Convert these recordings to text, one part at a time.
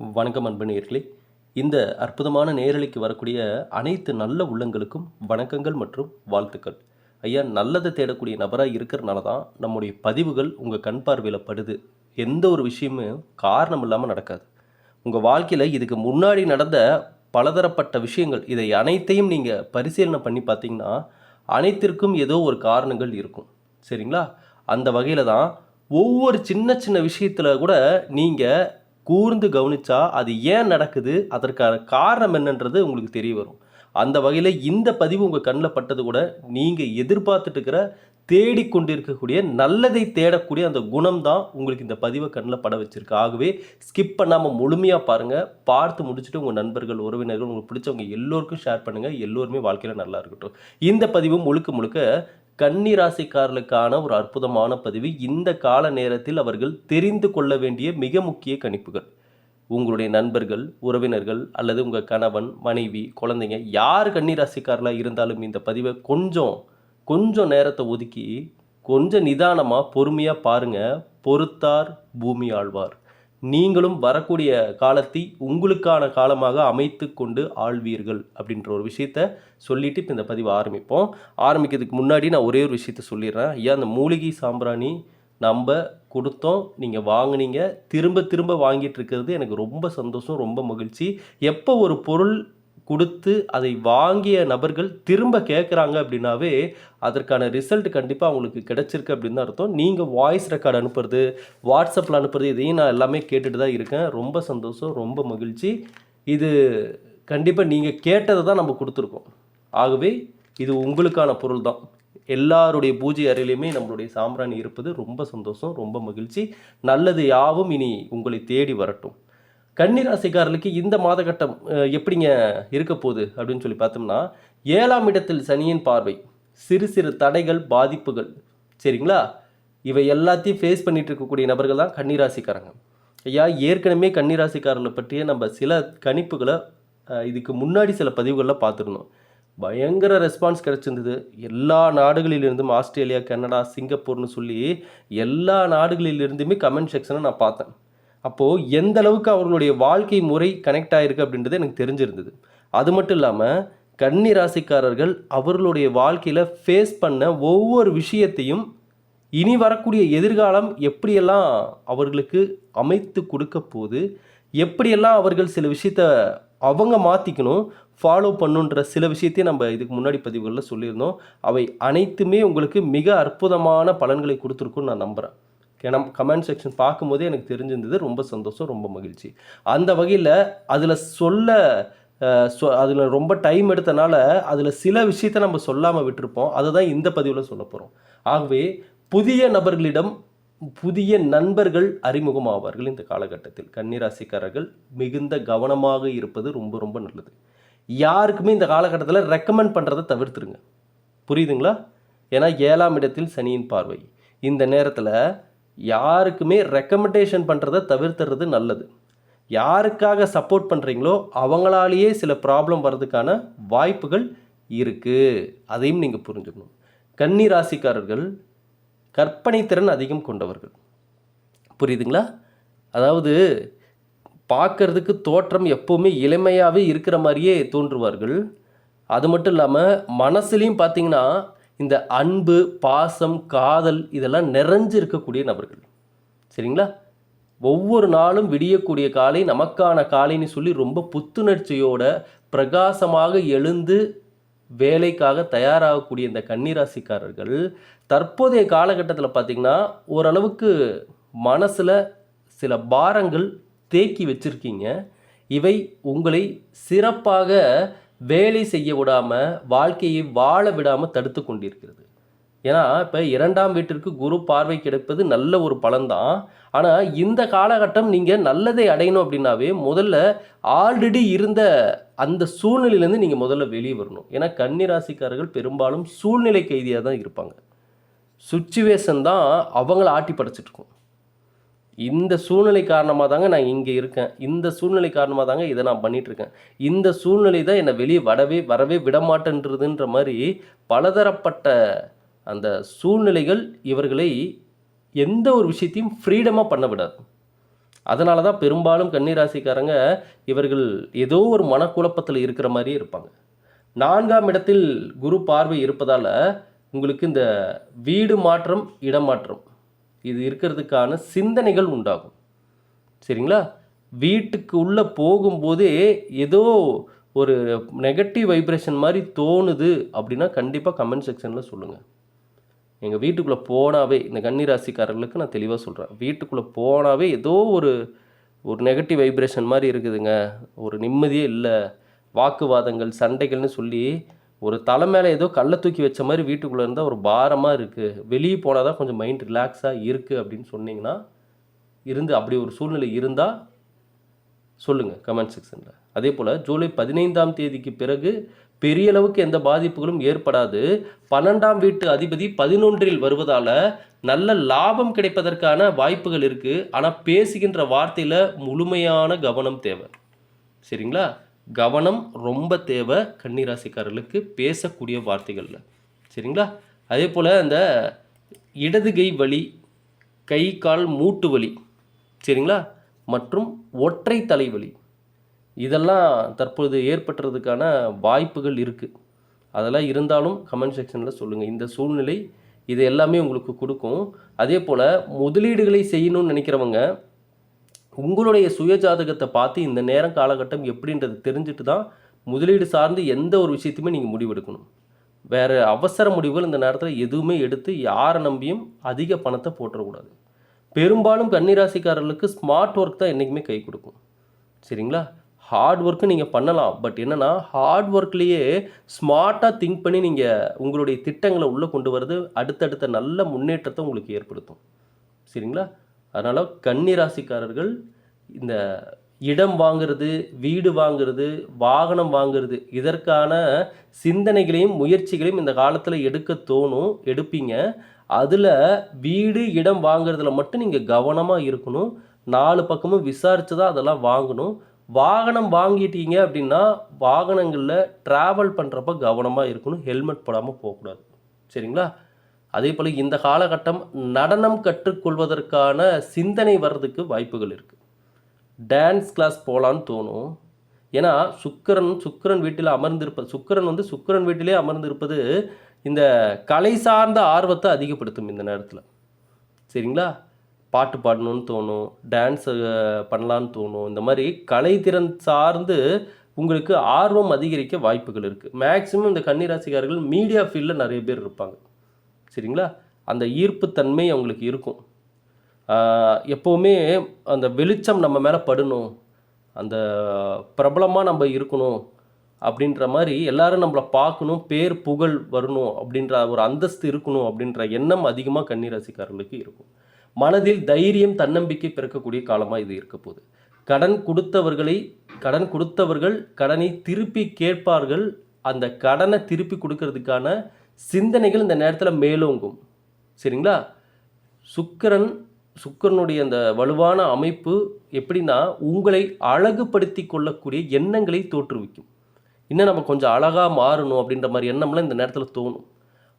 வணக்கம் அன்பு நேர்களே இந்த அற்புதமான நேரலைக்கு வரக்கூடிய அனைத்து நல்ல உள்ளங்களுக்கும் வணக்கங்கள் மற்றும் வாழ்த்துக்கள். ஐயா நல்லதை தேடக்கூடிய நபராக இருக்கிறனால தான் நம்முடைய பதிவுகள் உங்கள் கண் பார்வையில் படுது. எந்த ஒரு விஷயமும் காரணம் இல்லாமல் நடக்காது. உங்கள் வாழ்க்கையில் இதுக்கு முன்னாடி நடந்த பலதரப்பட்ட விஷயங்கள் இதை அனைத்தையும் நீங்கள் பரிசீலனை பண்ணி பார்த்தீங்கன்னா அனைத்திற்கும் ஏதோ ஒரு காரணங்கள் இருக்கும். சரிங்களா? அந்த வகையில் தான் ஒவ்வொரு சின்ன சின்ன விஷயத்தில் கூட நீங்கள் கூர்ந்து கவனித்தா அது ஏன் நடக்குது? அதற்கான காரணம் என்னன்றது உங்களுக்கு தெரிய வரும். அந்த வகையில் இந்த பதிவு உங்கள் கண்ணில் பட்டது கூட நீங்கள் எதிர்பார்த்துட்டு இருக்கிற தேடிக்கொண்டிருக்கக்கூடிய நல்லதை தேடக்கூடிய அந்த குணம் தான் உங்களுக்கு இந்த பதிவை கண்ணில் பட வச்சிருக்கு. ஆகவே ஸ்கிப் பண்ணாமல் முழுமையாக பாருங்கள் பார்த்து முடிச்சுட்டு உங்கள் நண்பர்கள் உறவினர்கள் உங்களுக்கு பிடிச்சவங்க எல்லோருக்கும் ஷேர் பண்ணுங்கள் எல்லோருமே வாழ்க்கையில் நல்லா இருக்கட்டும். இந்த பதிவு முழுக்க முழுக்க கன்னி ராசிக்காரர்களுக்கான ஒரு அற்புதமான பதிவு. இந்த கால நேரத்தில் அவர்கள் தெரிந்து கொள்ள வேண்டிய மிக முக்கிய கணிப்புகள். உங்களுடைய நண்பர்கள் உறவினர்கள் அல்லது உங்கள் கணவன் மனைவி குழந்தைங்க யார் கன்னிராசிக்காரர்களாக இருந்தாலும் இந்த பதிவை கொஞ்சம் கொஞ்சம் நேரத்தை ஒதுக்கி கொஞ்சம் நிதானமாக பொறுமையாக பாருங்கள் பொறுத்தார் பூமி ஆழ்வார். நீங்களும் வரக்கூடிய காலத்தை உங்களுக்கான காலமாக அமைத்து கொண்டு ஆள்வீர்கள் அப்படின்ற ஒரு விஷயத்த சொல்லிட்டு இப்போ இந்த பதிவை ஆரம்பிப்போம். ஆரம்பிக்கிறதுக்கு முன்னாடி நான் ஒரே ஒரு விஷயத்த சொல்லிடுறேன். ஐயா அந்த மூலிகை சாம்பிராணி நம்ம கொடுத்தோம் நீங்கள் வாங்கினீங்க. திரும்ப திரும்ப வாங்கிட்டு இருக்கிறது எனக்கு ரொம்ப சந்தோஷம் ரொம்ப மகிழ்ச்சி. எப்போ ஒரு பொருள் கொடுத்து அதை வாங்கிய நபர்கள் திரும்ப கேட்குறாங்க அப்படின்னாவே அதற்கான ரிசல்ட் கண்டிப்பாக அவங்களுக்கு கிடைச்சிருக்கு அப்படின்னு தான் அர்த்தம். நீங்கள் வாய்ஸ் ரெக்கார்டு அனுப்புறது வாட்ஸ்அப்பில் அனுப்புறது இதையும் நான் எல்லாமே கேட்டுட்டு தான் இருக்கேன். ரொம்ப சந்தோஷம் ரொம்ப மகிழ்ச்சி. இது கண்டிப்பாக நீங்கள் கேட்டதை தான் நம்ம கொடுத்துருக்கோம். ஆகவே இது உங்களுக்கான பொருள் தான். எல்லாருடைய பூஜை அறையிலையுமே நம்மளுடைய சாம்பிராணி இருப்பது ரொம்ப சந்தோஷம் ரொம்ப மகிழ்ச்சி. நல்லது யாவும் இனி உங்களை தேடி வரட்டும். கன்னிராசிக்காரர்களுக்கு இந்த மாதகட்டம் கட்டம் எப்படிங்க இருக்க போகுது அப்படின்னு சொல்லி பார்த்தோம்னா ஏழாம் இடத்தில் சனியின் பார்வை சிறு சிறு தடைகள் பாதிப்புகள் சரிங்களா? இவை எல்லாத்தையும் ஃபேஸ் பண்ணிட்டு இருக்கக்கூடிய நபர்கள் தான் கன்னிராசிக்காரங்க. ஐயா ஏற்கனவே கன்னிராசிக்காரர்களை பற்றிய நம்ம சில கணிப்புகளை இதுக்கு முன்னாடி சில பதிவுகளில் பார்த்துருந்தோம். பயங்கர ரெஸ்பான்ஸ் கிடச்சிருந்தது. எல்லா நாடுகளிலிருந்தும் ஆஸ்திரேலியா கனடா சிங்கப்பூர்னு சொல்லி எல்லா நாடுகளிலிருந்துமே கமெண்ட் செக்ஷனை நான் பார்த்தேன். அப்போது எந்த அளவுக்கு அவர்களுடைய வாழ்க்கை முறை கனெக்ட் ஆகிருக்கு அப்படின்றது எனக்கு தெரிஞ்சிருந்தது. அது மட்டும் இல்லாமல் கன்னி ராசிக்காரர்கள் அவர்களுடைய வாழ்க்கையில் ஃபேஸ் பண்ண ஒவ்வொரு விஷயத்தையும் இனி வரக்கூடிய எதிர்காலம் எப்படியெல்லாம் அவர்களுக்கு அமைத்து கொடுக்க போகுது எப்படியெல்லாம் அவர்கள் சில விஷயத்த அவங்க மாற்றிக்கணும் ஃபாலோ பண்ணுன்ற சில விஷயத்தையும் நம்ம இதுக்கு முன்னாடி பதிவுகளில் சொல்லியிருந்தோம். அவை அனைத்துமே உங்களுக்கு மிக அற்புதமான பலன்களை கொடுத்துருக்குன்னு நான் நம்புகிறேன் ஏன்னா கமெண்ட் செக்ஷன் பார்க்கும்போதே எனக்கு தெரிஞ்சிருந்தது. ரொம்ப சந்தோஷம் ரொம்ப மகிழ்ச்சி. அந்த வகையில் அதில் சொல்ல அதில் ரொம்ப டைம் எடுத்தனால அதில் சில விஷயத்தை நம்ம சொல்லாமல் விட்டுருப்போம். அதை தான் இந்த பதிவில் சொல்ல போகிறோம் ஆகவே புதிய நபர்களிடம் புதிய நண்பர்கள் அறிமுகமாவார்கள் இந்த காலகட்டத்தில். கன்னிராசிக்காரர்கள் மிகுந்த கவனமாக இருப்பது ரொம்ப ரொம்ப நல்லது. யாருக்குமே இந்த காலகட்டத்தில் ரெக்கமெண்ட் பண்ணுறதை தவிர்த்துருங்க. புரியுதுங்களா? ஏன்னா ஏழாம் இடத்தில் சனியின் பார்வை. இந்த நேரத்தில் யாருக்குமே ரெக்கமெண்டேஷன் பண்ணுறதை தவிர்த்துறது நல்லது. யாருக்காக சப்போர்ட் பண்ணுறீங்களோ அவங்களாலேயே சில ப்ராப்ளம் வர்றதுக்கான வாய்ப்புகள் இருக்குது அதையும் நீங்கள் புரிஞ்சுக்கணும். கன்னி ராசிக்காரர்கள் கற்பனை திறன் அதிகம் கொண்டவர்கள். புரியுதுங்களா? அதாவது பார்க்கறதுக்கு தோற்றம் எப்போவுமே இளமையாகவே இருக்கிற மாதிரியே தோன்றுவார்கள். அது மட்டும் இல்லாமல் மனசுலையும் பார்த்தீங்கன்னா இந்த அன்பு பாசம் காதல் இதெல்லாம் நிறைஞ்சு இருக்கக்கூடிய நபர்கள். சரிங்களா? ஒவ்வொரு நாளும் விடியக்கூடிய காலை நமக்கான காலைன்னு சொல்லி ரொம்ப புத்துணர்ச்சியோட பிரகாசமாக எழுந்து வேலைக்காக தயாராகக்கூடிய இந்த கன்னிராசிக்காரர்கள் தற்போதைய காலகட்டத்தில் பார்த்திங்கன்னா ஓரளவுக்கு மனசில் சில பாரங்கள் தேக்கி வச்சிருக்கீங்க. இவை உங்களை சிறப்பாக வேலை செய்ய விடாமல் வாழ்க்கையை வாழ விடாமல் தடுத்து கொண்டிருக்கிறது. ஏன்னா இப்போ இரண்டாம் வீட்டிற்கு குரு பார்வை கிடைப்பது நல்ல ஒரு பலன்தான். ஆனால் இந்த காலகட்டம் நீங்கள் நல்லதை அடையணும் அப்படின்னாவே முதல்ல ஆல்ரெடி இருந்த அந்த சூழ்நிலையிலேருந்து நீங்கள் முதல்ல வெளியே வரணும். ஏன்னா கன்னிராசிக்காரர்கள் பெரும்பாலும் சூழ்நிலை கைதியாக தான் இருப்பாங்க. சுச்சுவேஷன் தான் அவங்கள ஆட்டி படைச்சிட்ருக்கும் இந்த சூழ்நிலை காரணமாக தாங்க நான் இங்கே இருக்கேன். இந்த சூழ்நிலை காரணமாக தாங்க இதை நான் பண்ணிகிட்ருக்கேன் இந்த சூழ்நிலை தான் என்னை வெளியே வரவே வரவே விடமாட்டேன்றதுன்ற மாதிரி பலதரப்பட்ட அந்த சூழ்நிலைகள் இவர்களை எந்த ஒரு விஷயத்தையும் ஃப்ரீடமாக பண்ண விடாது. அதனால தான் பெரும்பாலும் கன்னிராசிக்காரங்க இவர்கள் ஏதோ ஒரு மனக்குழப்பத்தில் இருக்கிற மாதிரியே இருப்பாங்க. நான்காம் இடத்தில் குரு பார்வை இருப்பதால் உங்களுக்கு இந்த வீடு மாற்றம் இடமாற்றம் இது இருக்கிறதுக்கான சிந்தனைகள் உண்டாகும். சரிங்களா? வீட்டுக்கு உள்ளே போகும்போதே ஏதோ ஒரு நெகட்டிவ் வைப்ரேஷன் மாதிரி தோணுது அப்படின்னா கண்டிப்பாக கமெண்ட் செக்ஷனில் சொல்லுங்கள் எங்கள் வீட்டுக்குள்ளே போனாவே இந்த கன்னிராசிக்காரர்களுக்கு நான் தெளிவாக சொல்கிறேன் வீட்டுக்குள்ளே போனாவே ஏதோ ஒரு ஒரு நெகட்டிவ் வைப்ரேஷன் மாதிரி இருக்குதுங்க. ஒரு நிம்மதியே இல்லை. வாக்குவாதங்கள் சண்டைகள்னு சொல்லி ஒரு தலை மேலே ஏதோ கல்லை தூக்கி வச்ச மாதிரி வீட்டுக்குள்ளே இருந்தால் ஒரு பாரமாக இருக்குது வெளியே போனால் தான் கொஞ்சம் மைண்ட் ரிலாக்ஸாக இருக்குது அப்படின்னு சொன்னீங்கன்னா இருந்து அப்படி ஒரு சூழ்நிலை இருந்தால் சொல்லுங்கள் கமெண்ட் செக்ஷனில் அதே போல் ஜூலை பதினைந்தாம் தேதிக்கு பிறகு பெரிய அளவுக்கு எந்த பாதிப்புகளும் ஏற்படாது. பன்னெண்டாம் வீட்டு அதிபதி பதினொன்றில் வருவதால் நல்ல லாபம் கிடைப்பதற்கான வாய்ப்புகள் இருக்குது ஆனால் பேசுகின்ற வார்த்தையில் முழுமையான கவனம் தேவை. சரிங்களா? கவனம் ரொம்ப தேவை கன்னிராசிக்காரர்களுக்கு பேசக்கூடிய வார்த்தைகளில். சரிங்களா? அதே போல் அந்த இடது கை வலி கை கால் மூட்டு வலி சரிங்களா? மற்றும் ஒற்றை தலைவலி இதெல்லாம் தற்பொழுது ஏற்பட்டுறதுக்கான வாய்ப்புகள் இருக்குது அதெல்லாம் இருந்தாலும் கமெண்ட் செக்ஷனில் சொல்லுங்கள் இந்த சூழ்நிலை இது எல்லாமே உங்களுக்கு கொடுக்கும். அதே போல் முதலீடுகளை செய்யணும்னு நினைக்கிறவங்க உங்களுடைய சுய ஜாதகத்தை பார்த்து இந்த நேரம் காலகட்டம் எப்படின்றது தெரிஞ்சுட்டு தான் முதலீடு சார்ந்து எந்த ஒரு விஷயத்தையுமே நீங்கள் முடிவெடுக்கணும். வேறு அவசர முடிவுகள் இந்த நேரத்தில் எதுவுமே எடுத்து யாரை நம்பியும் அதிக பணத்தை போட்டுறக்கூடாது பெரும்பாலும் கன்னிராசிக்காரர்களுக்கு ஸ்மார்ட் ஒர்க் தான் என்றைக்குமே கை கொடுக்கும். சரிங்களா? ஹார்ட் ஒர்க்கு நீங்கள் பண்ணலாம். பட் என்னென்னா ஹார்ட் ஒர்க்லேயே ஸ்மார்ட்டாக திங்க் பண்ணி நீங்கள் உங்களுடைய திட்டங்களை உள்ளே கொண்டு வரது அடுத்தடுத்த நல்ல முன்னேற்றத்தை உங்களுக்கு ஏற்படுத்தும். சரிங்களா? அதனால் கன்னிராசிக்காரர்கள் இந்த இடம் வாங்குறது வீடு வாங்குறது வாகனம் வாங்குறது இதற்கான சிந்தனைகளையும் முயற்சிகளையும் இந்த காலத்தில் எடுக்க தோணும் எடுப்பீங்க. அதில் வீடு இடம் வாங்குறதுல மட்டும் நீங்கள் கவனமாக இருக்கணும். நாலு பக்கமும் விசாரித்து தான் அதெல்லாம் வாங்கணும். வாகனம் வாங்கிட்டீங்க அப்படின்னா வாகனங்களில் ட்ராவல் பண்ணுறப்ப கவனமாக இருக்கணும். ஹெல்மெட் போடாமல் போகக்கூடாது. சரிங்களா? அதே போல் இந்த காலகட்டம் நடனம் கற்றுக்கொள்வதற்கான சிந்தனை வர்றதுக்கு வாய்ப்புகள் இருக்குது டான்ஸ் கிளாஸ் போகலான்னு தோணும். ஏன்னா சுக்கிரன் சுக்கிரன் வீட்டில் அமர்ந்திருப்பது சுக்கிரன் வந்து சுக்கரன் வீட்டிலே அமர்ந்திருப்பது இந்த கலை சார்ந்த ஆர்வத்தை அதிகப்படுத்தும் இந்த நேரத்தில். சரிங்களா? பாட்டு பாடணும்னு தோணும். டான்ஸ் பண்ணலான்னு தோணும். இந்த மாதிரி கலைத்திறன் சார்ந்து உங்களுக்கு ஆர்வம் அதிகரிக்க வாய்ப்புகள் இருக்குது மேக்ஸிமம் இந்த கன்னிராசிக்காரர்கள் மீடியா ஃபீல்டில் நிறைய பேர் இருப்பாங்க. சரிங்களா? அந்த ஈர்ப்புத்தன்மை அவங்களுக்கு இருக்கும். எப்போவுமே அந்த வெளிச்சம் நம்ம மேலே படணும். அந்த பிரபலமாக நம்ம இருக்கணும் அப்படின்ற மாதிரி எல்லாரும் நம்மளை பார்க்கணும் பேர் புகழ் வரணும் அப்படின்ற ஒரு அந்தஸ்து இருக்கணும் அப்படின்ற எண்ணம் அதிகமாக கன்னிராசிக்காரர்களுக்கு இருக்கும். மனதில் தைரியம் தன்னம்பிக்கை பிறக்கக்கூடிய காலமாக இது இருக்க போகுது. கடன் கொடுத்தவர்களை கடன் கொடுத்தவர்கள் கடனை திருப்பி கேட்பார்கள். அந்த கடனை திருப்பி கொடுக்கறதுக்கான சிந்தனைகள் இந்த நேரத்தில் மேலோங்கும். சரிங்களா? சுக்கிரன் சுக்கிரனுடைய அந்த வலுவான அமைப்பு எப்படின்னா உங்களை அழகுபடுத்தி கொள்ளக்கூடிய எண்ணங்களை தோற்றுவிக்கும். இன்னும் நம்ம கொஞ்சம் அழகாக மாறணும் அப்படின்ற மாதிரி எண்ணம்லாம் இந்த நேரத்தில் தோணும்.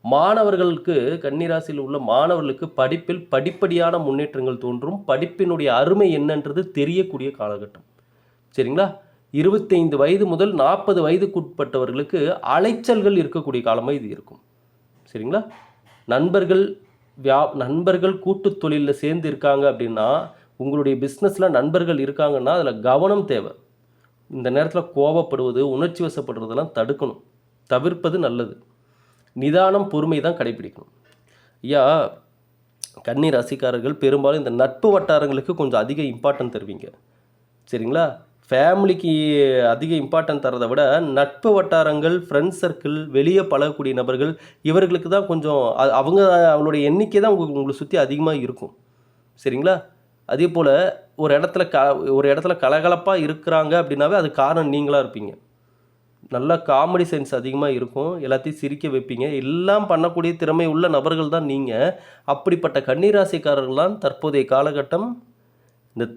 மாணவர்களுக்கு கன்னிராசியில் உள்ள மாணவர்களுக்கு படிப்பில் படிப்படியான முன்னேற்றங்கள் தோன்றும். படிப்பினுடைய அருமை என்னன்றது தெரியக்கூடிய காலகட்டம். சரிங்களா? இருபத்தைந்து வயது முதல் நாற்பது வயதுக்குட்பட்டவர்களுக்கு அலைச்சல்கள் இருக்கக்கூடிய காலமாக இது இருக்கும். சரிங்களா? நண்பர்கள் வியா நண்பர்கள் கூட்டு தொழிலில் சேர்ந்து இருக்காங்க அப்படின்னா உங்களுடைய பிஸ்னஸில் நண்பர்கள் இருக்காங்கன்னா அதில் கவனம் தேவை. இந்த நேரத்தில் கோபப்படுவது உணர்ச்சி வசப்படுறதெல்லாம் தடுக்கணும். தவிர்ப்பது நல்லது. நிதானம் பொறுமை தான் கடைபிடிக்கணும் ஐயா கன்னி ரசிகாரர்கள் பெரும்பாலும் இந்த நட்பு வட்டாரங்களுக்கு கொஞ்சம் அதிக இம்பார்ட்டன்ட் தருவீங்க. சரிங்களா? ஃபேமிலிக்கு அதிக இம்பார்ட்டன்ட் தரதை விட நட்பு வட்டாரங்கள் ஃப்ரெண்ட்ஸ் சர்க்கிள் வெளியே பழகக்கூடிய நபர்கள் இவர்களுக்கு தான் கொஞ்சம் அவங்க அவங்களுடைய எண்ணிக்கை தான் உங்களுக்கு உங்களை சுற்றி அதிகமாக இருக்கும். சரிங்களா? அதே போல் ஒரு இடத்துல க ஒரு இடத்துல கலகலப்பாக இருக்கிறாங்க அப்படின்னாவே அது காரணம் நீங்களாக இருப்பீங்க. நல்லா காமெடி சென்ஸ் அதிகமாக இருக்கும். எல்லாத்தையும் சிரிக்க வைப்பீங்க. எல்லாம் பண்ணக்கூடிய திறமை உள்ள நபர்கள் தான் நீங்கள் அப்படிப்பட்ட கன்னிராசிக்காரர்கள்லாம் தற்போதைய காலகட்டம் இந்த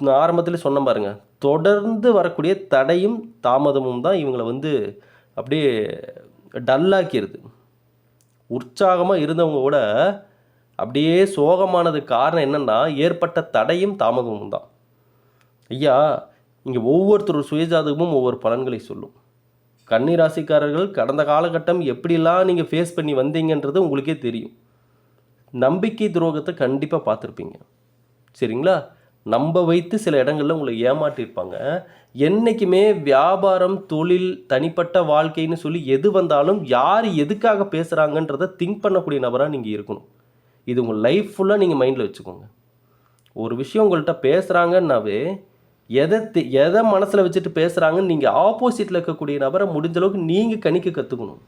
ஆரம்பத்தில் சொன்ன பாருங்க தொடர்ந்து வரக்கூடிய தடையும் தாமதமும் தான் இவங்களை வந்து அப்படியே டல்லாக்கிடுது உற்சாகமாக இருந்தவங்க கூட அப்படியே சோகமானது காரணம் என்னென்னா ஏற்பட்ட தடையும் தாமதமும் தான். ஐயா இங்கே ஒவ்வொருத்தர் சுயஜாதகமும் ஒவ்வொரு பலன்களை சொல்லும். கன்னிராசிக்காரர்கள் கடந்த காலகட்டம் எப்படிலாம் நீங்கள் ஃபேஸ் பண்ணி வந்தீங்கன்றது உங்களுக்கே தெரியும். நம்பிக்கை துரோகத்தை கண்டிப்பாக பார்த்துருப்பீங்க. சரிங்களா? நம்ம வைத்து சில இடங்களில் உங்களை ஏமாற்றிருப்பாங்க. என்றைக்குமே வியாபாரம் தொழில் தனிப்பட்ட வாழ்க்கைன்னு சொல்லி எது வந்தாலும் யார் எதுக்காக பேசுகிறாங்கன்றதை திங்க் பண்ணக்கூடிய நபராக நீங்கள் இருக்கணும். இது உங்கள் லைஃப் ஃபுல்லாக நீங்கள் மைண்டில் வச்சுக்கோங்க. ஒரு விஷயம் உங்கள்கிட்ட பேசுகிறாங்கன்னாவே எதை எதை மனசில் வச்சுட்டு பேசுகிறாங்கன்னு நீங்கள் ஆப்போசிட்டில் இருக்கக்கூடிய நபரை முடிஞ்ச அளவுக்கு நீங்கள் கணிக்க கற்றுக்கணும்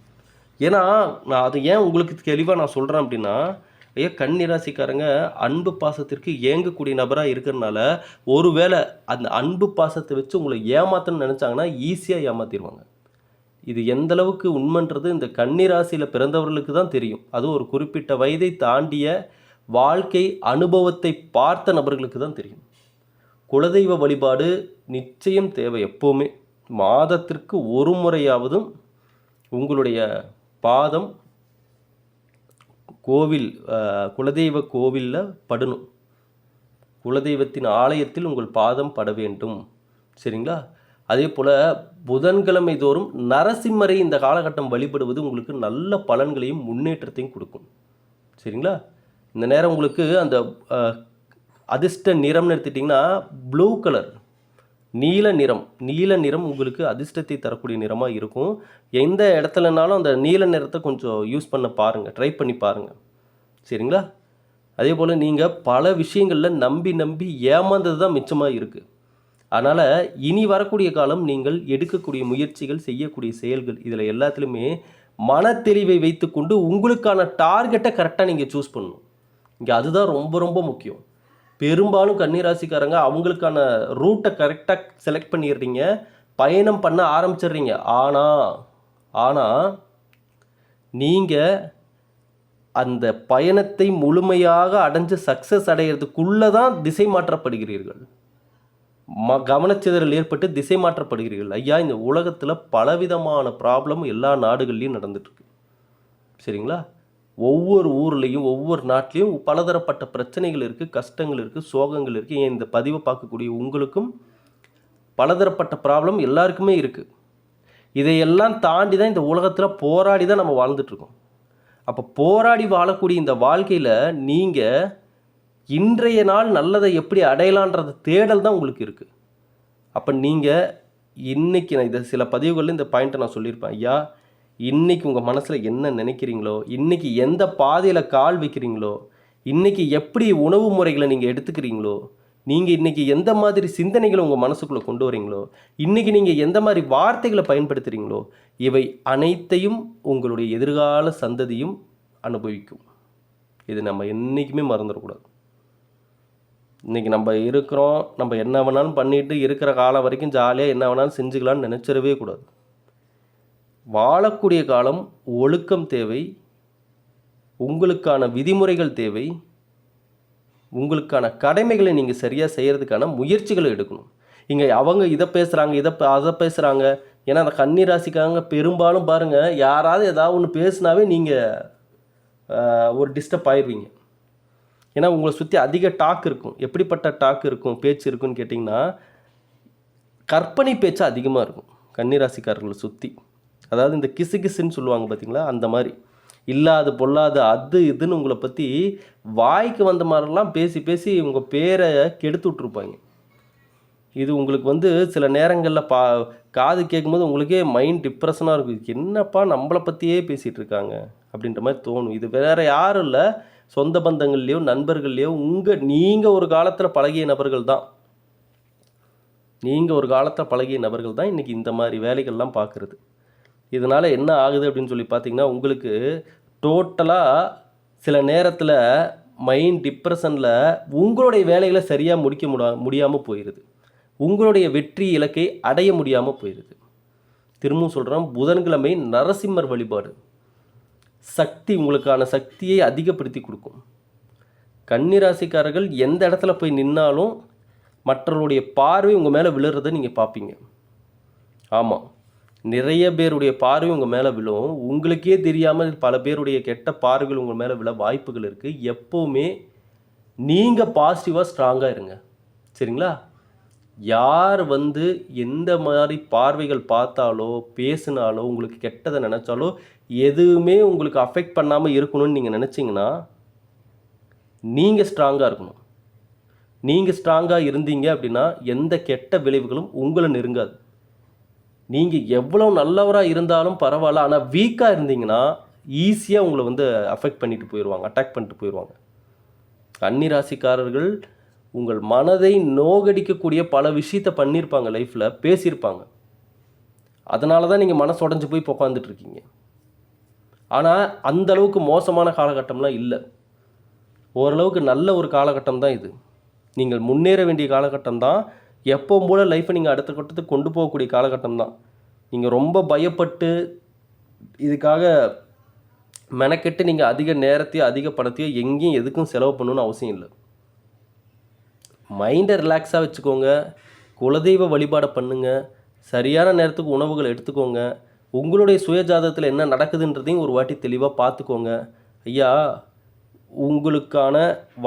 ஏன்னா நான் அது ஏன் உங்களுக்கு தெளிவாக நான் சொல்கிறேன் அப்படின்னா ஐயா கன்னிராசிக்காரங்க அன்பு பாசத்திற்கு ஏங்கக்கூடிய நபராக இருக்கிறனால ஒருவேளை அந்த அன்பு பாசத்தை வச்சு உங்களை ஏமாத்தணும்னு நினச்சாங்கன்னா ஈஸியாக ஏமாத்திடுவாங்க இது எந்த அளவுக்கு உண்மைன்றது இந்த கன்னிராசியில் பிறந்தவர்களுக்கு தான் தெரியும். அதுவும் ஒரு குறிப்பிட்ட வயதை தாண்டிய வாழ்க்கை அனுபவத்தை பார்த்த நபர்களுக்கு தான் தெரியும். குலதெய்வ வழிபாடு நிச்சயம் தேவை எப்போவுமே. மாதத்திற்கு ஒரு முறையாவதும் உங்களுடைய பாதம் கோவில் குலதெய்வ கோவிலில் படணும். குலதெய்வத்தின் ஆலயத்தில் உங்கள் பாதம் பட வேண்டும். சரிங்களா? அதே போல் புதன்கிழமை தோறும் நரசிம்மரை இந்த காலகட்டம் வழிபடுவது உங்களுக்கு நல்ல பலன்களையும் முன்னேற்றத்தையும் கொடுக்கும். சரிங்களா? இந்த நேரம் உங்களுக்கு அந்த அதிர்ஷ்ட நிறம்னு எடுத்துட்டிங்கன்னா ப்ளூ கலர் நீல நிறம். நீல நிறம் உங்களுக்கு அதிர்ஷ்டத்தை தரக்கூடிய நிறமாக இருக்கும். எந்த இடத்துலனாலும் அந்த நீல நிறத்தை கொஞ்சம் யூஸ் பண்ண பாருங்கள் ட்ரை பண்ணி பாருங்கள் சரிங்களா? அதே போல் நீங்கள் பல விஷயங்களில் நம்பி நம்பி ஏமாந்தது தான் மிச்சமாக இருக்குது அதனால் இனி வரக்கூடிய காலம் நீங்கள் எடுக்கக்கூடிய முயற்சிகள் செய்யக்கூடிய செயல்கள் இதில் எல்லாத்துலேயுமே மன தெளிவை வைத்துக்கொண்டு உங்களுக்கான டார்கெட்டை கரெக்டாக நீங்கள் சூஸ் பண்ணணும். இங்கே அதுதான் ரொம்ப ரொம்ப முக்கியம். பெரும்பாலும் கன்னிராசிக்காரங்க அவங்களுக்கான ரூட்டை கரெக்டாக செலக்ட் பண்ணிடுறீங்க பயணம் பண்ண ஆரம்பிச்சிடுறீங்க. ஆனால் ஆனால் நீங்கள் அந்த பயணத்தை முழுமையாக அடைஞ்சு சக்ஸஸ் அடையிறதுக்குள்ளே தான் திசை மாற்றப்படுகிறீர்கள். ம கவனச்சிதறல் ஏற்பட்டு திசை மாற்றப்படுகிறீர்கள். ஐயா இந்த உலகத்தில் பலவிதமான ப்ராப்ளம் எல்லா நாடுகள்லையும் நடந்துட்டுருக்கு சரிங்களா? ஒவ்வொரு ஊர்லேயும் ஒவ்வொரு நாட்டிலையும் பலதரப்பட்ட பிரச்சனைகள் இருக்குது கஷ்டங்கள் இருக்குது சோகங்கள் இருக்குது ஏன் இந்த பதிவை பார்க்கக்கூடிய உங்களுக்கும் பலதரப்பட்ட ப்ராப்ளம் எல்லாருக்குமே இருக்குது இதையெல்லாம் தாண்டி தான் இந்த உலகத்தில் போராடி தான் நம்ம வாழ்ந்துட்டுருக்கோம். அப்போ போராடி வாழக்கூடிய இந்த வாழ்க்கையில் நீங்கள் இன்றைய நாள் நல்லதை எப்படி அடையலான்றது தேடல் தான் உங்களுக்கு இருக்குது அப்போ நீங்கள் இன்றைக்கி நான் இதை சில பதிவுகளில் இந்த பாயிண்ட்டை நான் சொல்லியிருப்பேன். ஐயா இன்றைக்கி உங்கள் மனசில் என்ன நினைக்கிறீங்களோ இன்றைக்கி எந்த பாதையில் கால் வைக்கிறீங்களோ இன்றைக்கி எப்படி உணவு முறைகளை நீங்கள் எடுத்துக்கிறீங்களோ நீங்கள் இன்றைக்கி எந்த மாதிரி சிந்தனைகளை உங்கள் மனசுக்குள்ளே கொண்டு வரீங்களோ இன்றைக்கி நீங்கள் எந்த மாதிரி வார்த்தைகளை பயன்படுத்துகிறீங்களோ இவை அனைத்தையும் உங்களுடைய எதிர்கால சந்ததியும் அனுபவிக்கும். இது நம்ம என்றைக்குமே மறந்துடக்கூடாது. இன்றைக்கி நம்ம இருக்கிறோம் நம்ம என்ன வேணாலும் பண்ணிட்டு இருக்கிற காலம் வரைக்கும் ஜாலியாக என்ன வேணாலும் செஞ்சுக்கலாம்னு நினச்சிடவே கூடாது. வாழக்கூடிய காலம் ஒழுக்கம் தேவை உங்களுக்கான விதிமுறைகள் தேவை உங்களுக்கான கடமைகளை நீங்கள் சரியாக செய்கிறதுக்கான முயற்சிகளை எடுக்கணும். இங்கே அவங்க இதை பேசுகிறாங்க இதை அதை பேசுகிறாங்க ஏன்னா அந்த கன்னி ராசிக்காரங்க பெரும்பாலும் பாருங்கள் யாராவது ஏதாவது ஒன்று பேசுனாவே நீங்கள் ஒரு டிஸ்டர்ப் ஆயிடுவீங்க ஏன்னா உங்களை சுற்றி அதிக டாக் இருக்கும். எப்படிப்பட்ட டாக் இருக்கும் பேச்சு இருக்குன்னு கேட்டிங்கன்னா கற்பனை பேச்சு அதிகமாக இருக்கும் கன்னிராசிக்காரர்களை சுற்றி அதாவது இந்த கிசு கிசுன்னு சொல்லுவாங்க பார்த்தீங்களா? அந்த மாதிரி. இல்லாது பொல்லாது அது இதுன்னு உங்களை பற்றி வாய்க்கு வந்த மாதிரிலாம் பேசி பேசி உங்கள் பேரை கெடுத்து விட்ருப்பாங்க இது உங்களுக்கு வந்து சில நேரங்களில் பா காது கேட்கும்போது உங்களுக்கே மைண்ட் டிப்ரெஷனாக இருக்கும். இதுக்கு என்னப்பா நம்மளை பற்றியே பேசிகிட்டு இருக்காங்க? அப்படின்ற மாதிரி தோணும். இது வேறு யாரும் இல்லை. சொந்த பந்தங்கள்லையோ நண்பர்கள்லேயோ உங்கள் நீங்கள் ஒரு காலத்தில் பழகிய நபர்கள் தான். நீங்கள் ஒரு காலத்தில் பழகிய நபர்கள் தான் இன்றைக்கி இந்த மாதிரி வேலைகள்லாம் பார்க்குறது. இதனால் என்ன ஆகுது அப்படின்னு சொல்லி பார்த்தீங்கன்னா உங்களுக்கு டோட்டலாக சில நேரத்தில் மைண்ட் டிப்ரெஷனில் உங்களுடைய வேலைகளை சரியாக முடிக்க முடா முடியாமல் போயிடுது உங்களுடைய வெற்றி இலக்கை அடைய முடியாமல் போயிடுது திரும்பவும் சொல்கிறோம் புதன்கிழமை நரசிம்மர் வழிபாடு. சக்தி உங்களுக்கான சக்தியை அதிகப்படுத்தி கொடுக்கும். கன்னிராசிக்காரர்கள் எந்த இடத்துல போய் நின்னாலும் மற்றவர்களுடைய பார்வை உங்கள் மேலே விழுறதை நீங்கள் பார்ப்பீங்க. ஆமாம் நிறைய பேருடைய பார்வை உங்கள் மேலே விழும். உங்களுக்கே தெரியாமல் பல பேருடைய கெட்ட பார்வைகள் உங்கள் மேலே விழ வாய்ப்புகள் இருக்குது எப்போவுமே நீங்கள் பாசிட்டிவாக ஸ்ட்ராங்காக இருங்க. சரிங்களா? யார் வந்து எந்த மாதிரி பார்வைகள் பார்த்தாலோ பேசினாலோ உங்களுக்கு கெட்டதை நினச்சாலோ எதுவுமே உங்களுக்கு அஃபெக்ட் பண்ணாமல் இருக்கணும்னு நீங்கள் நினச்சிங்கன்னா நீங்கள் ஸ்ட்ராங்காக இருக்கணும். நீங்கள் ஸ்ட்ராங்காக இருந்தீங்க அப்படின்னா எந்த கெட்ட விளைவுகளும் உங்களை நெருங்காது. நீங்கள் எவ்வளோ நல்லவராக இருந்தாலும் பரவாயில்ல. ஆனால் வீக்காக இருந்தீங்கன்னா ஈஸியாக உங்களை வந்து அஃபெக்ட் பண்ணிட்டு போயிடுவாங்க அட்டாக் பண்ணிட்டு போயிடுவாங்க கன்னி ராசிக்காரர்கள் உங்கள் மனதை நோகடிக்கக்கூடிய பல விஷயத்த பண்ணியிருப்பாங்க லைஃப்பில் பேசியிருப்பாங்க. அதனால தான் நீங்கள் மனசு உடஞ்சி போய் இப்போ உட்காந்துட்டு இருக்கீங்க ஆனால் அந்த அளவுக்கு மோசமான காலகட்டம்லாம் இல்லை. ஓரளவுக்கு நல்ல ஒரு காலகட்டம் தான் இது. நீங்கள் முன்னேற வேண்டிய காலகட்டம் தான் எப்பவும் போல லைஃப்பை நீங்கள் அடுத்த கட்டத்துக்கு கொண்டு போகக்கூடிய காலகட்டம் தான். நீங்கள் ரொம்ப பயப்பட்டு இதுக்காக மெனக்கெட்டு நீங்கள் அதிக நேரத்தையோ அதிக பணத்தையோ எங்கேயும் எதுக்கும் செலவு பண்ணணும்னு அவசியம் இல்லை. மைண்டை ரிலாக்ஸாக வச்சுக்கோங்க. குலதெய்வ வழிபாடை பண்ணுங்க. சரியான நேரத்துக்கு உணவுகள் எடுத்துக்கோங்க. உங்களுடைய சுயஜாதகத்தில் என்ன நடக்குதுன்றதையும் ஒரு வாட்டி தெளிவாக பார்த்துக்கோங்க. ஐயா உங்களுக்கான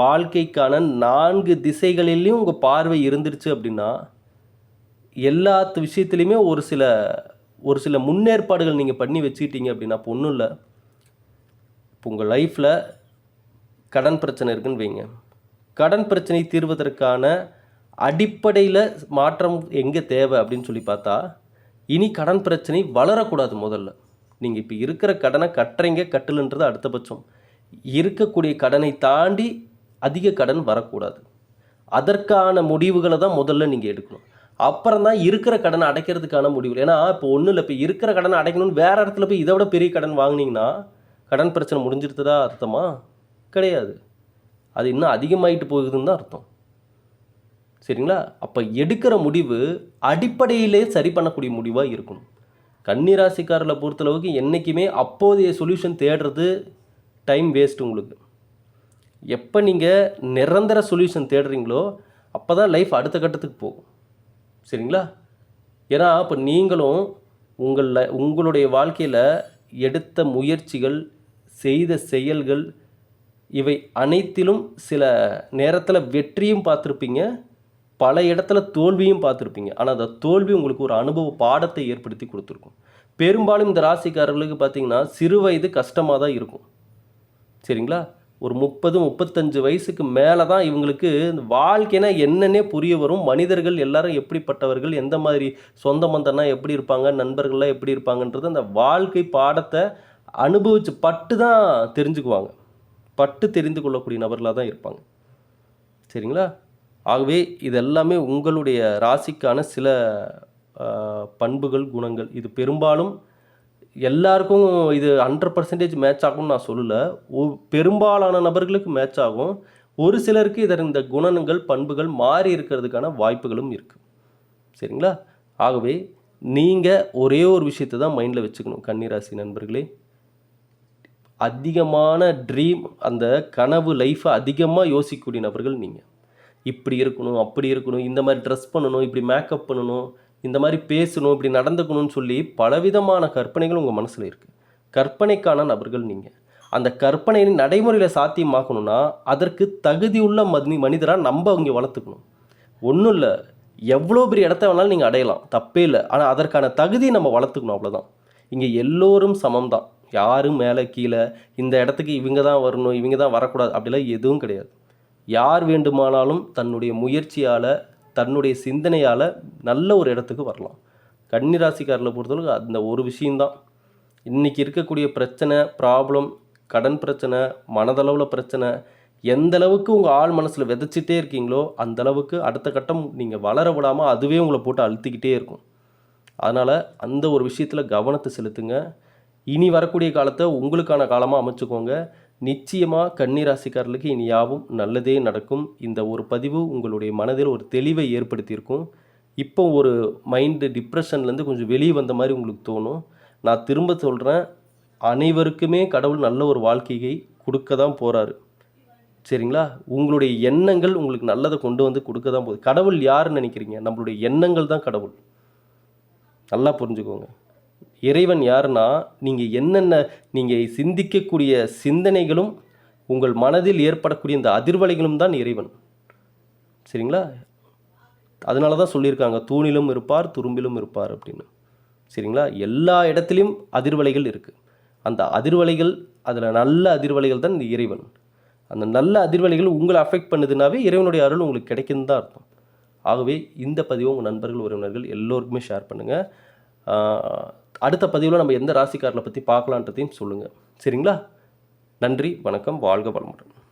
வாழ்க்கைக்கான நான்கு திசைகளிலையும் உங்கள் பார்வை இருந்துருச்சு அப்படின்னா எல்லா விஷயத்துலையுமே ஒரு சில ஒரு சில முன்னேற்பாடுகள் நீங்கள் பண்ணி வச்சுக்கிட்டீங்க அப்படின்னா இப்போ ஒன்றும் இல்லை. இப்போ உங்கள் லைஃப்பில் கடன் பிரச்சனை இருக்குன்னு வைங்க. கடன் பிரச்சனை தீர்வதற்கான அடிப்படையில் மாற்றம் எங்கே தேவை அப்படின்னு சொல்லி பார்த்தா இனி கடன் பிரச்சனை வளரக்கூடாது முதல்ல. நீங்கள் இப்போ இருக்கிற கடனை கட்டுறீங்க கட்டலுன்றது அடுத்தபட்சம் இருக்கக்கூடிய கடனை தாண்டி அதிக கடன் வரக்கூடாது. அதற்கான முடிவுகளை தான் முதல்ல நீங்கள் எடுக்கணும். அப்புறம் தான் இருக்கிற கடனை அடைக்கிறதுக்கான முடிவுகள். ஏன்னா இப்போ ஒன்றும் இல்லை. இப்போ இருக்கிற கடனை அடைக்கணும்னு வேறு இடத்துல போய் இதை விட பெரிய கடன் வாங்கினீங்கன்னா கடன் பிரச்சனை முடிஞ்சிருத்ததா அர்த்தமா? கிடையாது. அது இன்னும் அதிகமாயிட்டு போகுதுன்னு தான் அர்த்தம். சரிங்களா? அப்போ எடுக்கிற முடிவு அடிப்படையிலே சரி பண்ணக்கூடிய முடிவாக இருக்கணும். கன்னிராசிக்காரர்களை பொறுத்தளவுக்கு என்றைக்குமே அப்போதைய சொல்யூஷன் தேடுறது டைம் வேஸ்ட் உங்களுக்கு. எப்போ நீங்கள் நிரந்தர சொல்யூஷன் தேடுறீங்களோ அப்போ தான் லைஃப் அடுத்த கட்டத்துக்கு போகும். சரிங்களா? ஏன்னா இப்போ நீங்களும் உங்களில் உங்களுடைய வாழ்க்கையில் எடுத்த முயற்சிகள் செய்த செயல்கள் இவை அனைத்திலும் சில நேரத்தில் வெற்றியும் பார்த்துருப்பீங்க பல இடத்துல தோல்வியும் பார்த்துருப்பீங்க. ஆனால் அந்த தோல்வி உங்களுக்கு ஒரு அனுபவ பாடத்தை ஏற்படுத்தி கொடுத்துருக்கும். பெரும்பாலும் இந்த ராசிக்காரர்களுக்கு பார்த்தீங்கன்னா சிறு வயது கஷ்டமாக தான் இருக்கும். சரிங்களா? ஒரு முப்பது முப்பத்தஞ்சு வயசுக்கு மேலே தான் இவங்களுக்கு இந்த வாழ்க்கைனா என்னன்னே புரிய வரும். மனிதர்கள் எல்லாரும் எப்படிப்பட்டவர்கள்? எந்த மாதிரி சொந்த பந்தம்னா எப்படி இருப்பாங்க? நண்பர்கள்லாம் எப்படி இருப்பாங்கன்றது அந்த வாழ்க்கை பாடத்தை அனுபவித்து பட்டு தான் தெரிஞ்சுக்குவாங்க. பட்டு தெரிந்து கொள்ளக்கூடிய நபர்களாக தான் இருப்பாங்க. சரிங்களா? ஆகவே இது எல்லாமே உங்களுடைய ராசிக்கான சில பண்புகள் குணங்கள். இது பெரும்பாலும் எல்லாருக்கும் இது ஹண்ட்ரட் பர்சன்டேஜ் மேட்ச் ஆகும்னு நான் சொல்லலை. ஒ- பெரும்பாலான நபர்களுக்கு மேட்ச் ஆகும். ஒரு சிலருக்கு இதன் இந்த குணங்கள் பண்புகள் மாறி இருக்கிறதுக்கான வாய்ப்புகளும் இருக்குது சரிங்களா? ஆகவே நீங்கள் ஒரே ஒரு விஷயத்தை தான் மைண்டில் வச்சுக்கணும் கன்னிராசி நண்பர்களே. அதிகமான ட்ரீம் அந்த கனவு லைஃப்பை அதிகமாக யோசிக்கக்கூடிய நபர்கள் நீங்கள் இப்படி இருக்கணும் அப்படி இருக்கணும் இந்த மாதிரி ட்ரெஸ் பண்ணணும் இப்படி மேக்கப் பண்ணணும் இந்த மாதிரி பேசணும் இப்படி நடந்துக்கணும்னு சொல்லி பலவிதமான கற்பனைகள் உங்கள் மனசில் இருக்குது கற்பனைக்கான நபர்கள் நீங்கள் அந்த கற்பனையை நடைமுறையில் சாத்தியமாக்கணும்னா அதற்கு தகுதியுள்ள மதி மனிதராக நம்ம அவங்க வளர்த்துக்கணும். ஒன்றும் இல்லை. எவ்வளோ பெரிய இடத்த வேணாலும் நீங்கள் அடையலாம். தப்பே இல்லை. ஆனால் அதற்கான தகுதியை நம்ம வளர்த்துக்கணும் அவ்வளோதான் இங்கே எல்லோரும் சமம் தான் யாரும் மேலே கீழே இந்த இடத்துக்கு இவங்க தான் வரணும் இவங்க தான் வரக்கூடாது அப்படிலாம் எதுவும் கிடையாது. யார் வேண்டுமானாலும் தன்னுடைய முயற்சியால் தன்னுடைய சிந்தனையால் நல்ல ஒரு இடத்துக்கு வரலாம். கன்னிராசிக்காரர்களை பொறுத்தளவுக்கு அந்த ஒரு விஷயந்தான் இன்றைக்கி இருக்கக்கூடிய பிரச்சனை ப்ராப்ளம் கடன் பிரச்சனை மனதளவில் பிரச்சனை எந்த அளவுக்கு உங்கள் ஆள் மனசில் விதைச்சிட்டே இருக்கீங்களோ அந்த அளவுக்கு அடுத்த கட்டம் நீங்கள் வளர விடாமல் அதுவே உங்களை போட்டு அழுத்திக்கிட்டே இருக்கும். அதனால் அந்த ஒரு விஷயத்தில் கவனத்தை செலுத்துங்க. இனி வரக்கூடிய காலத்தை உங்களுக்கான காலமாக அமைச்சுக்கோங்க. நிச்சயமாக கன்னிராசிக்காரர்களுக்கு இனி யாவும் நல்லதே நடக்கும். இந்த ஒரு பதிவு உங்களுடைய மனதில் ஒரு தெளிவை ஏற்படுத்தியிருக்கும். இப்போ ஒரு மைண்டு டிப்ரெஷன்லேருந்து கொஞ்சம் வெளியே வந்த மாதிரி உங்களுக்கு தோணும். நான் திரும்ப சொல்கிறேன் அனைவருக்குமே கடவுள் நல்ல ஒரு வாழ்க்கையை கொடுக்க தான் போகிறாரு சரிங்களா? உங்களுடைய எண்ணங்கள் உங்களுக்கு நல்லதை கொண்டு வந்து கொடுக்க தான் போகுது. கடவுள் யாருன்னு நினைக்கிறீங்க? நம்மளுடைய எண்ணங்கள் தான் கடவுள். நல்லா புரிஞ்சுக்கோங்க. இறைவன் யாருன்னா நீங்கள் என்னென்ன நீங்கள் சிந்திக்கக்கூடிய சிந்தனைகளும் உங்கள் மனதில் ஏற்படக்கூடிய இந்த அதிர்வலைகளும் தான் இறைவன். சரிங்களா? அதனால தான் சொல்லியிருக்காங்க தூணிலும் இருப்பார் துரும்பிலும் இருப்பார் அப்படின்னு. சரிங்களா? எல்லா இடத்துலையும் அதிர்வலைகள் இருக்குது அந்த அதிர்வலைகள் அதில் நல்ல அதிர்வலைகள் தான் இந்த இறைவன். அந்த நல்ல அதிர்வலைகள் உங்களை அஃபெக்ட் பண்ணுதுனாவே இறைவனுடைய அருள் உங்களுக்கு கிடைக்குன்னு தான் அர்த்தம். ஆகவே இந்த பதிவை உங்கள் நண்பர்கள் உறவினர்கள் எல்லோருக்குமே ஷேர் பண்ணுங்கள் அடுத்த பதிவில் நம்ம எந்த ராசிக்காரனை பற்றி பார்க்கலான்றதையும் சொல்லுங்கள் சரிங்களா? நன்றி வணக்கம் வாழ்க வளமுடன்.